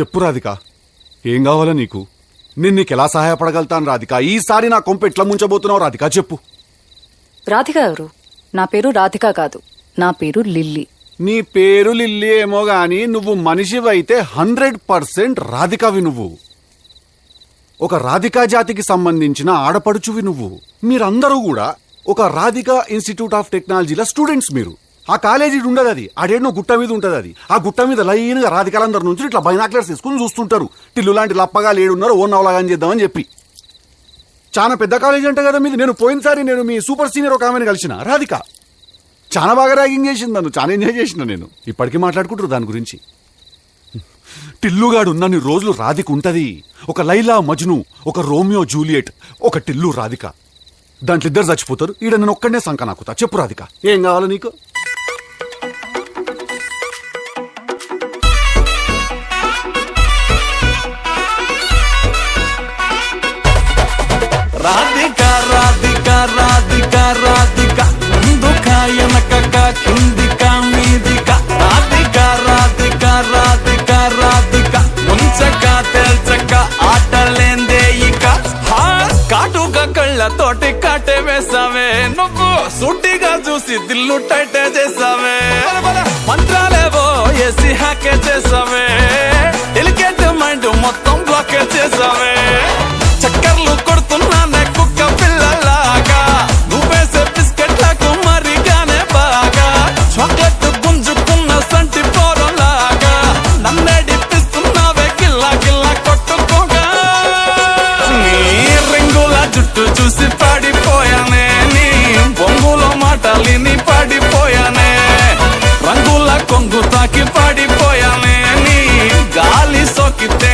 చెప్పు రాధిక ఏం కావాలా నీకు? నేను నీకు ఎలా సహాయపడగలుగుతాను రాధిక? ఈసారి నా కొంప ఎట్లా ముంచబోతున్నావు రాధిక? చెప్పు. రాధిక ఎవరు? నా పేరు రాధిక కాదు. నా పేరు లిల్లీ. నీ పేరు లిల్లీ ఏమో గాని నువ్వు మనిషివైతే హండ్రెడ్ పర్సెంట్ రాధికవి నువ్వు. ఒక రాధికా జాతికి సంబంధించిన ఆడపడుచువి నువ్వు. మీరందరూ కూడా ఒక రాధికా ఇన్స్టిట్యూట్ ఆఫ్ టెక్నాలజీల స్టూడెంట్స్ మీరు. ఆ కాలేజీ ఉండదు అది. ఆడేడో గుట్ట మీద ఉంటుంది అది. ఆ గుట్ట మీద లైన్గా రాధికాలందరి నుంచి ఇట్లా బైనాక్లర్స్ తీసుకుని చూస్తుంటారు. టిల్లు లాంటి లప్పగా లేడున్నారు ఓ నవలాగా చేద్దామని చెప్పి. చాలా పెద్ద కాలేజీ అంట కదా మీద. నేను పోయినసారి నేను మీ సూపర్ సీనియర్ ఒక ఆమెను కలిసిన రాధిక. చాలా బాగా ర్యాగింగ్ చేసింది నన్ను చాలా ఎంజాయ్ చేసిన నేను. ఇప్పటికీ మాట్లాడుకుంటారు దాని గురించి. టిల్లుగాడు ఉన్నన్ని రోజులు రాధిక ఉంటుంది. ఒక లైలా మజ్ను ఒక రోమియో జూలియట్ ఒక టిల్లు రాధిక. దాంట్లో ఇద్దరు చచ్చిపోతారు. ఈడ నేను ఒక్కడనే సంక నాకుతా చెప్పు రాధిక ఏం కావాలి నీకు? తోటి కాటే వేసావే. నువ్వు సూటిగా చూసి దిల్లు టైటే చేసావే. మంత్రాలేవో ఏసీ హ్యాకే చేసావే. చూసి పడిపోయానే నీ బొంగులో మాటలిని పడిపోయానే. రంగుల కొంగు తాకి పడిపోయానే నీ గాలి సోకితే